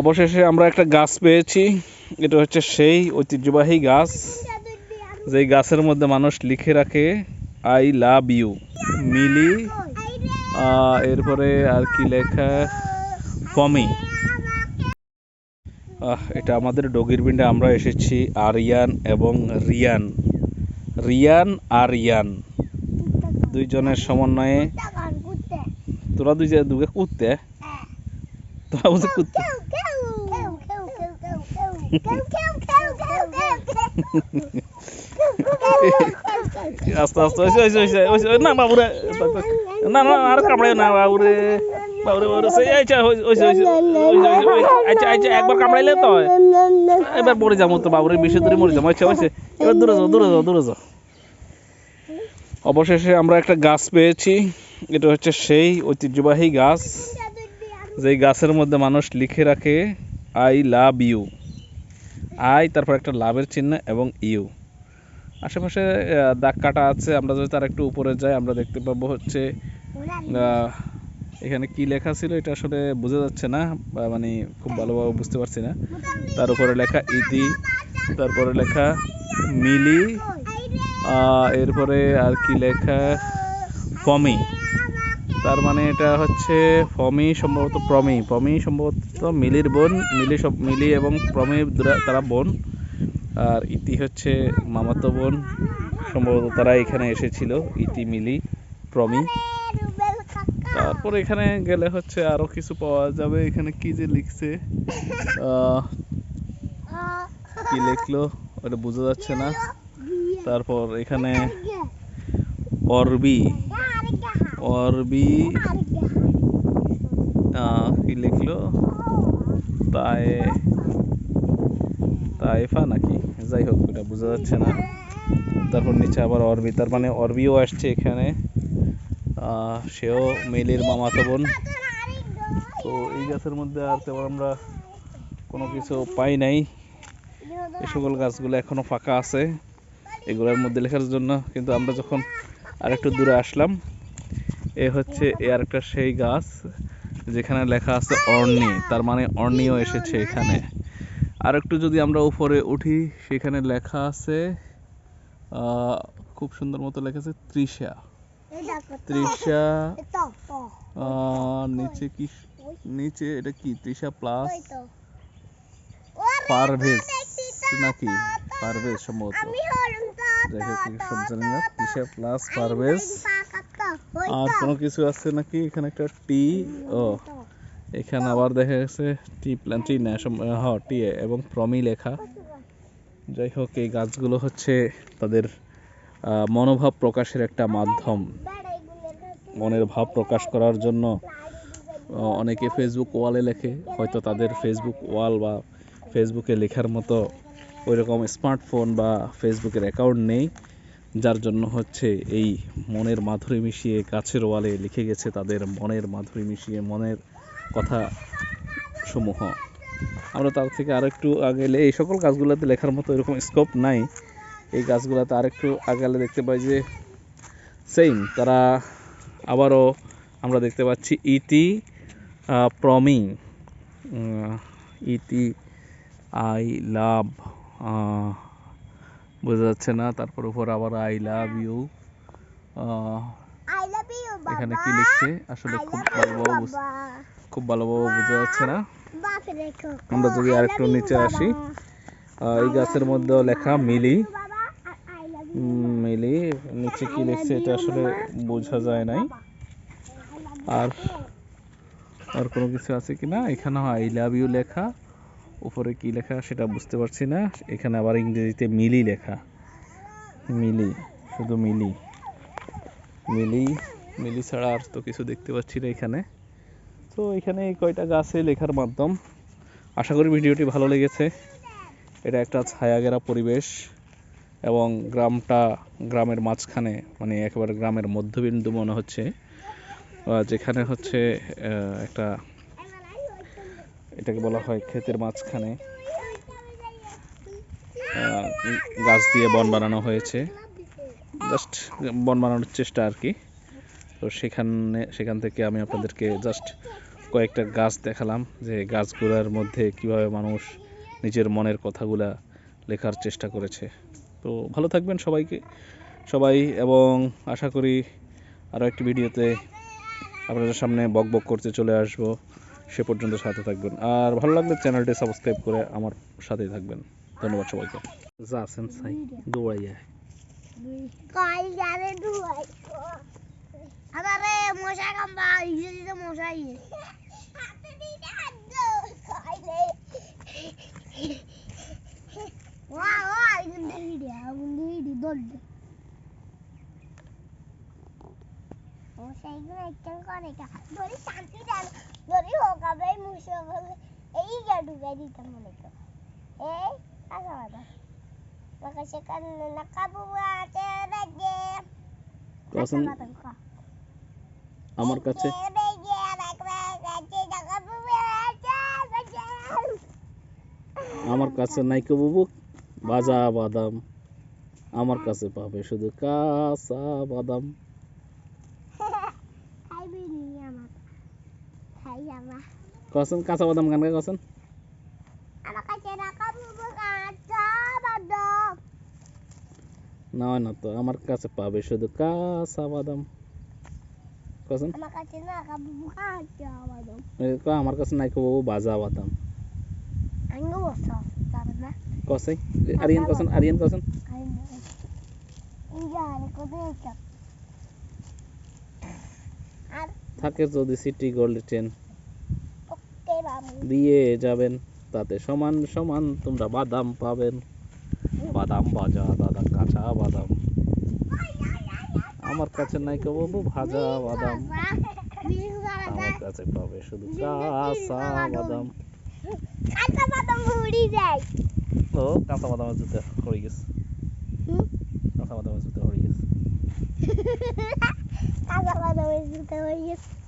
অবশেষে আমরা একটা গাছ পেয়েছি। এটা হচ্ছে সেই ঐতিহ্যবাহী গাছ। যেই গাছের মধ্যে মানুষ লিখে রাখে আই লাভ ইউ মিলি এরপরে আর কি লেখা? ফমি এটা আমাদের ডগির বিন্ডে আমরা এসেছি, আরিয়ান এবং রিয়ান। রিয়ান আর রিয়ান দুইজনের সমন্বয়ে। তোরা দুই দুগে কুদতে তোরা বুঝে কুদতে আস্তে আস্তে হয়েছে হয়েছে হয়েছে হয়েছে না বাবুরে না না আর কামড়ায় না বাবুরে বাবুরে বাবুরে সেই আচ্ছা হয়েছে হয়েছে হয়েছে আচ্ছা আচ্ছা একবার কামড়াইলে তো এবার মরে যাব তো বাবুরে বিষে ধরে মরে যাব আচ্ছা হয়েছে এবার দূরে যাও দূরে যাও দূরে যাও অবশেষে আমরা একটা গাছ পেয়েছি এটা হচ্ছে সেই ঐতিহ্যবাহী গাছ যেই গাছের মধ্যে মানুষ লিখে রাখে আই লাভ ইউ আই তারপর একটা লাভের চিহ্ন এবং ইউ আশেপাশে দাগ কাটা আছে, আমরা যদি তার একটু উপরে যাই, আমরা দেখতে পাবো হচ্ছে এখানে কি লেখা ছিল? এটা আসলে বোঝা যাচ্ছে না মানে খুব ভালোভাবে বুঝতে পারছি না। তার উপরে লেখা ইতি, তারপরে লেখা মিলি এরপরে আর কি লেখা ফমি তার মানে এটা হচ্ছে ফমি সম্ভবত প্রমি। প্রমি সম্ভবত মিলির বোন, মিলি সব, মিলি এবং প্রমি তারা বোন। আর ইতি হচ্ছে মামাতো বোন। সম্ভবত তারা এখানে এসেছিল, ইতি, মিলি, প্রমি। তারপর এখানে গেলে হচ্ছে আরও কিছু পাওয়া যাবে। এখানে কি যে লিখছে? কি লিখলো? ওটা বোঝা যাচ্ছে না। তারপর এখানে অরবি। অরবি কি লিখলো তাই তাইফা নাকি যাই হোক এটা বোঝা যাচ্ছে না তারপর নিচে আবার অরবি তার মানে অরবিও আসছে এখানে সেও মেলির মামাতো বোন তো এই গাছের মধ্যে আর তেমন আমরা কোনো কিছু পাই নাই এই সকল গাছগুলো এখনও ফাঁকা আছে এগুলোর মধ্যে লেখার জন্য কিন্তু আমরা যখন আরেকটু দূরে আসলাম এ হচ্ছে এ আরেকটা সেই গাছ, যেখানে লেখা আছে অর্নি, তার মানে অর্নিও এসেছে এখানে। আর একটু যদি আমরা উপরে উঠি, সেখানে লেখা আছে খুব সুন্দর মতো লেখা আছে তৃষা। তৃষা নিচে কি, নিচে এটা কি? তৃষা প্লাস পারভেজ নাকি? পারভেজ সম্ভবত। হোক কি সব জানি না। তৃষা প্লাস পারভেজ। আর কোনো কিছু আছে নাকি? এখানে একটা টি ও। এখানে আবার দেখা গেছে টি প্ল্যান টি না হ টি এবং প্রমি লেখা। যাই হোক এই গাছগুলো হচ্ছে তাদের মনোভাব প্রকাশের একটা মাধ্যম। মনের ভাব প্রকাশ করার জন্য অনেকে ফেসবুক ওয়ালে লেখে। হয়তো তাদের ফেসবুক ওয়াল বা ফেসবুকে লেখার মতো ওইরকম স্মার্টফোন বা ফেসবুকের অ্যাকাউন্ট নেই। যার জন্য হচ্ছে এই মনের মাধুরী মিশিয়ে গাছের ওয়ালে লিখে গেছে তাদের মনের মাধুরী মিশিয়ে মনের কথা সমূহ আমরা তার থেকে আর আরেকটু আগেলে এই সকল গাছগুলোতে লেখার মতো এরকম স্কোপ নাই। এই গাছগুলোতে আরেকটু আগালে দেখতে পাই যে সেম তারা আবারও আমরা দেখতে পাচ্ছি ইতি প্রমি ইতি আই লাভ বোঝা যাচ্ছে না। তারপর উপর আবার আই লাভ ইউ এখানে কি লিখছে? আসলে খুব ভালোভাবে খুব ভালোভাবে বোঝা যাচ্ছে না। আমরা যদি আরেকটু নিচে আসি। এই গাছের মধ্যেও লেখা মিলি। মিলি নিচে কি লিখছে এটা আসলে বোঝা যায় নাই। আর আর কোনো কিছু আছে কি না এখানে আই লাভ ইউ লেখা। উপরে কি লেখা সেটা বুঝতে পারছি না। এখানে আবার ইংরেজিতে মিলি লেখা। মিলি, শুধু মিলি। মিলি মিলি ছাড়া আর তো কিছু দেখতে পাচ্ছি না এখানে। তো এখানে কয়টা গাছে লেখার মাধ্যম? আশা করি ভিডিওটি ভালো লেগেছে। এটা একটা ছায়াগেরা পরিবেশ এবং গ্রামটা গ্রামের মাঝখানে মানে একেবারে গ্রামের মধ্যবিন্দু মনে হচ্ছে। যেখানে হচ্ছে একটা এটাকে বলা হয় ক্ষেতের মাঝখানে। গাছ দিয়ে বন বানানো হয়েছে। জাস্ট বন বানানোর চেষ্টা আর কি। তো সেখানে সেখান থেকে আমি আপনাদেরকে জাস্ট কয়েকটা গাছ দেখালাম যে গাছগুলোর মধ্যে কীভাবে মানুষ নিজের মনের কথাগুলা লেখার চেষ্টা করেছে। তো ভালো থাকবেন সবাইকে, সবাই, এবং আশা করি আরও একটি ভিডিওতে আপনাদের সামনে বক বক করতে চলে আসব। সে পর্যন্ত সাথে থাকবেন। আর ভালো লাগলে চ্যানেলটি সাবস্ক্রাইব করে আমার সাথেই থাকবেন। ধন্যবাদ সবাইকে। যা আছেন সাই দৌড়াইয়া কল যাবে দুয়াই। আরে মশা কামবা ইয়ে দিতে মশা ইয়ে। ওয়া ওয়া ইগুন্ডে হিডি আগুন্ডে হিডি দল্লে কা এই মনে কর এই nakabuat beje. কসন আমার কাছে। আমার কাছে নাইকো বুবু। ভাজা বাদাম। আমার কাছে পাবে শুধু কাঁচা বাদাম। কসন কাঁচা বাদাম গান গায় কসন. না না তো আমার কাছে পাবে শুধু কাঁচা বাদাম কসন আমার কাছে নাইকো বুবু ভাজা বাদাম কসাই আরিয়ান কসন আরিয়ান কসন থাকে যদি সিটি গোল্ড ট্রেন দিয়ে যাবেন। তাতে সমান সমান তোমরা বাদাম পাবেন। বাদাম ভাজা দাদা কাঁচা বাদাম। আমার কাছে নাইকো বাবু ভাজা বাদাম। আমার কাছে পাবে শুধু কাঁচা বাদাম। কাঁচা বাদাম উড়ি যায়। ও কাঁচা বাদামের জুতে হয়ে গেছে। কাঁচা বাদামের জুতে হয়ে গেছে। কাঁচা বাদামের জুতো হয়ে গেছে।